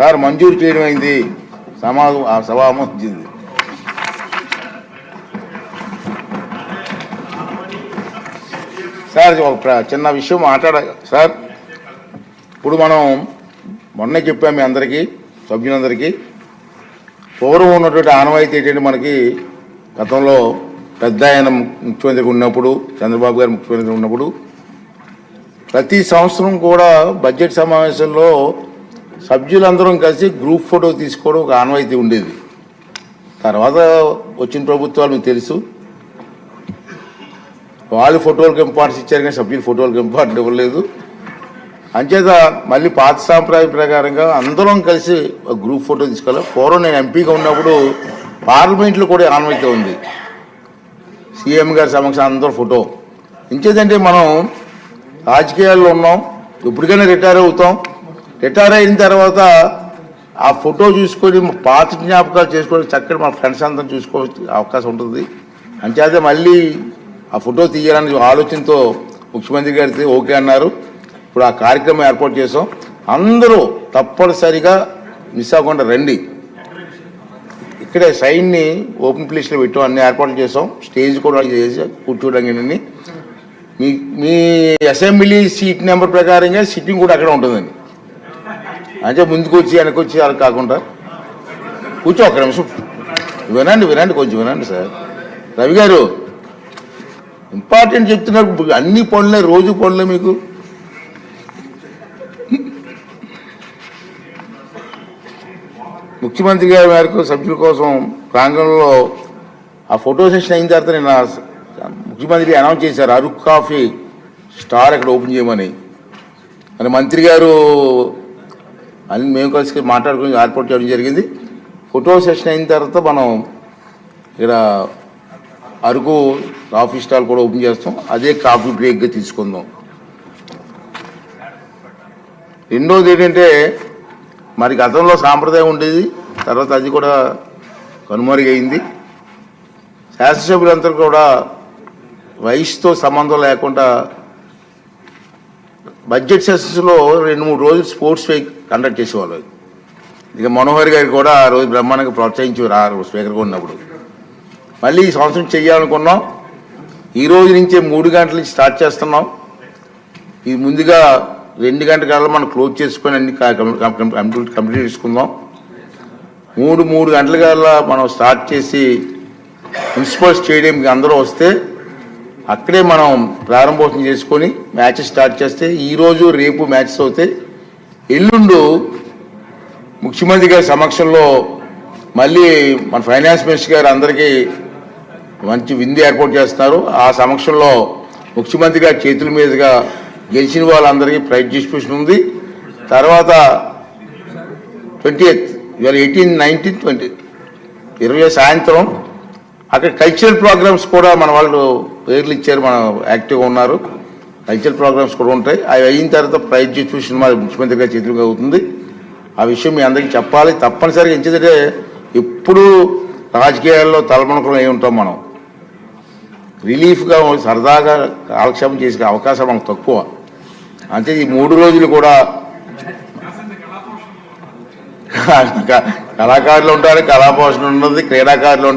Sir మంజూరు చేయడం అయింది. సమా ఆ సభ సార్ ఒక చిన్న విషయం మాట్లాడ సార్. ఇప్పుడు మనం మొన్నే చెప్పాం మీ అందరికీ సభ్యులందరికీ. పూర్వం ఉన్నటువంటి ఆనవాయితీ ఏంటంటే మనకి గతంలో పెద్ద ఆయన ముఖ్యమంత్రి ఉన్నప్పుడు చంద్రబాబు గారు ముఖ్యమంత్రి ఉన్నప్పుడు ప్రతి సంవత్సరం కూడా బడ్జెట్ సమావేశంలో సభ్యులందరం కలిసి గ్రూప్ ఫోటో తీసుకోవడం ఒక ఆనవాయితీ ఉండేది. తర్వాత వచ్చిన ప్రభుత్వాలు మీకు తెలుసు. వాళ్ళు ఫోటోలకు ఇంపార్టెన్స్ ఇచ్చారు కానీ సభ్యులు ఫోటోలకు ఇంపార్టెన్స్ ఇవ్వలేదు అంచేత మళ్ళీ పాత సాంప్రదాయ ప్రకారంగా అందరం కలిసి ఒక గ్రూప్ ఫోటో తీసుకోవాలి. పూర్వం నేను ఎంపీగా ఉన్నప్పుడు పార్లమెంట్లో కూడా ఆనవాయితీ ఉంది. సీఎం గారి సమక్షం అందరూ ఫోటో. ఇంకేదంటే మనం రాజకీయాల్లో ఉన్నాం. ఎప్పటికైనా రిటైర్ అవుతాం. రిటైర్ అయిన తర్వాత ఆ ఫోటో చూసుకొని పాత జ్ఞాపకాలు చేసుకొని చక్కటి మా ఫ్రెండ్స్ అందరం చూసుకోవచ్చు అవకాశం ఉంటుంది. అంచేతే మళ్ళీ ఆ ఫోటో తీయాలనే ఆలోచనతో ముఖ్యమంత్రి గారితో ఓకే అన్నారు. ఇప్పుడు ఆ కార్యక్రమం ఏర్పాటు చేసాం. అందరూ తప్పనిసరిగా మిస్ అవ్వకుండా రండి. ఇక్కడే సైన్ని ఓపెన్ ప్లేస్లో పెట్టాం అన్ని ఏర్పాట్లు చేసాం. స్టేజ్ కూడా చేసి కూర్చోవడానికి మీ మీ అసెంబ్లీ సీట్ నెంబర్ ప్రకారంగా సిట్టింగ్ కూడా అక్కడ ఉంటుందండి. అంటే ముందుకు వచ్చి వెనకొచ్చి వచ్చి అలా కాకుండా కూర్చో ఒక్క నిమిషం. వినండి వినండి కొంచెం వినండి సార్. రవి గారు ఇంపార్టెంట్ చెప్తున్నారు ఇప్పుడు అన్ని పనులే రోజు పనులే మీకు? ముఖ్యమంత్రి గారి మేరకు సభ్యుల కోసం ప్రాంగణంలో ఆ ఫోటో సెషన్ అయిన తర్వాత నేను ముఖ్యమంత్రి అనౌన్స్ చేశారు అరుక్ కాఫీ స్టార్ అక్కడ ఓపెన్ చేయమని. అని మంత్రి గారు అని మేము కలిసి మాట్లాడుకుని ఏర్పాటు చేయడం జరిగింది. ఫోటో సెషన్ అయిన తర్వాత మనం ఇక్కడ అరకు కాఫీ స్టాల్ కూడా ఓపెన్ చేస్తాం. అదే కాఫీ బ్రేక్గా తీసుకుందాం. రెండోది ఏంటంటే మరి గతంలో సాంప్రదాయం ఉండేది. తర్వాత అది కూడా కనుమరుగైంది. శాసనసభ్యులందరూ కూడా వయసుతో సంబంధం లేకుండా బడ్జెట్ సెషన్స్లో రెండు మూడు రోజులు స్పోర్ట్స్ వీక్ కండక్ట్ చేసేవాళ్ళు. ఇక మనోహర్ గారు కూడా ఆ రోజు బ్రహ్మాండంగా ప్రోత్సహించేవారు ఆ స్పీకర్గా ఉన్నప్పుడు. మళ్ళీ ఈ సంవత్సరం చేయాలనుకున్నాం ఈ రోజు నుంచే మూడు గంటల నుంచి స్టార్ట్ చేస్తున్నాం. ఇది ముందుగా రెండు గంటల కల్లా మనం క్లోజ్ చేసుకొని అన్ని కంప్లీట్ కంప్లీట్ చేసుకుందాం. మూడు మూడు గంటల కల్లా మనం స్టార్ట్ చేసి మున్సిపల్ స్టేడియంకి అందరూ వస్తే అక్కడే మనం ప్రారంభోత్సవం చేసుకొని మ్యాచ్ స్టార్ట్ చేస్తే ఈరోజు రేపు మ్యాచెస్ అవుతాయి. ఎల్లుండు ముఖ్యమంత్రి గారి సమక్షంలో మళ్ళీ మన ఫైనాన్స్ మినిస్టర్ గారు అందరికీ మంచి విందు ఏర్పాటు చేస్తున్నారు. ఆ సమక్షంలో ముఖ్యమంత్రి గారి చేతుల మీదుగా గెలిచిన వాళ్ళందరికీ ప్రైజ్ డిస్ట్రిబ్యూషన్ ఉంది. తర్వాత ట్వంటీ ఎయిత్ ఇవాళ ఎయిటీన్ నైన్టీన్ ట్వంటీ ఇరవై సాయంత్రం అక్కడ కల్చరల్ ప్రోగ్రామ్స్ కూడా మన వాళ్ళు పేర్లు ఇచ్చారు మన యాక్టివ్గా ఉన్నారు. కల్చరల్ ప్రోగ్రామ్స్ కూడా ఉంటాయి. అవి అయిన తర్వాత ప్రైజ్ డిస్ట్రిబ్యూషన్ మా ముఖ్యమంత్రి గారి అవుతుంది. ఆ విషయం మీ అందరికీ చెప్పాలి. తప్పనిసరిగా ఎంచేదంటే ఎప్పుడు రాజకీయాల్లో తలమణకులు అయి ఉంటాం మనం. రిలీఫ్గా సరదాగా కాలక్షేపం చేసే అవకాశం మనకు తక్కువ. అంటే ఈ మూడు రోజులు కూడా కళాకారులు ఉంటారు కళాపోషణ ఉన్నది క్రీడాకారులు ఉంటారు